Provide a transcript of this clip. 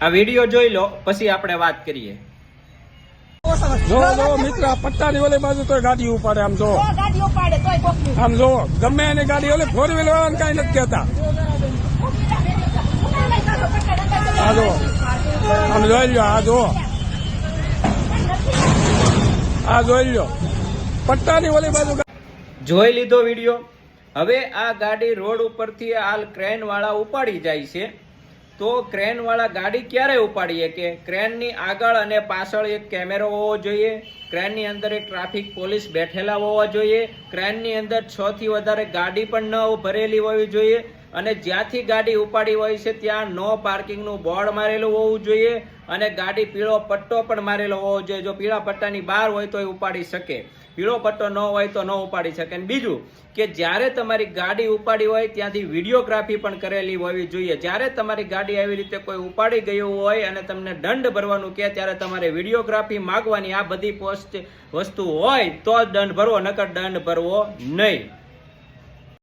આ વીડિયો જોઈ લો પછી આપણે વાત કરીએ. જો જો મિત્ર આ પટ્ટાની ઓલી બાજુ તો ગાડી ઉપાડે આમ જો. આમ જો ગમે એની ગાડી ઓલે ફોર વ્હીલર વાળાને કઈ નથી કેતા આ જો આમ જોઈ લો આ જો. આ જોઈ લો પટ્ટાની ઓલી બાજુ જોઈ લીધો વીડિયો? હવે આ ગાડી રોડ ઉપરથી હાલ ક્રેન વાળા ઉપાડી જાય છે. તો ક્રેન વાળા ગાડી ક્યારે ઉપાડીએ કે ક્રેનની આગળ અને પાછળ એક કેમેરો હોવો જોઈએ? ક્રેનની અંદર એક ટ્રાફિક પોલીસ બેઠેલા હોવા જોઈએ. ક્રેનની અંદર છ થી વધારે ગાડી પણ ન ભરેલી હોવી જોઈએ. અને જ્યાંથી ગાડી ઉપાડી હોય છે, ત્યાં નો પાર્કિંગનું બોર્ડ મારેલું હોવું જોઈએ અને ગાડી પીળો પટ્ટો પણ મારેલો હોવો જોઈએ. જો પીળા પટ્ટાની બહાર હોય તો એ ઉપાડી શકે. પીળો પટ્ટો ન હોય તો ન ઉપાડી શકે. અને બીજું કે જ્યારે તમારી ગાડી ઉપાડી હોય, ત્યાંથી વિડીયોગ્રાફી પણ કરેલી હોવી જોઈએ. જ્યારે તમારી ગાડી આવી રીતે કોઈ ઉપાડી ગયું હોય અને તમને દંડ ભરવાનું કહે, ત્યારે તમારે વિડીયોગ્રાફી માગવાની આ બધી પોસ્ટ વસ્તુ હોય તો દંડ ભરવો, નકર દંડ ભરવો નહીં.